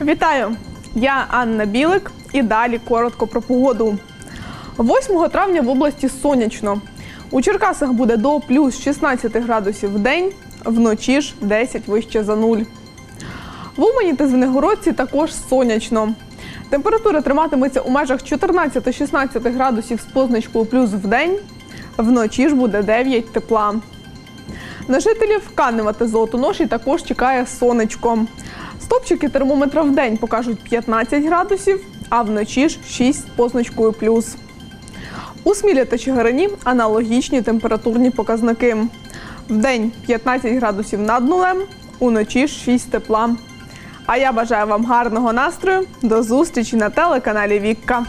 Вітаю! Я Анна Білик і далі коротко про погоду. 8 травня в області сонячно. У Черкасах буде до плюс 16 градусів в день, вночі ж 10 вище за нуль. В Умані та Звенигородці також сонячно. Температура триматиметься у межах 14-16 градусів з позначкою плюс в день, вночі ж буде 9 тепла. На жителів Канева та Золотоноші також чекає сонечко. Стопчики термометра в день покажуть 15 градусів, а вночі ж 6 з позначкою плюс. У Смілі та Чигирині аналогічні температурні показники. В день 15 градусів над нулем, уночі ж 6 тепла. А я бажаю вам гарного настрою. До зустрічі на телеканалі Вікка.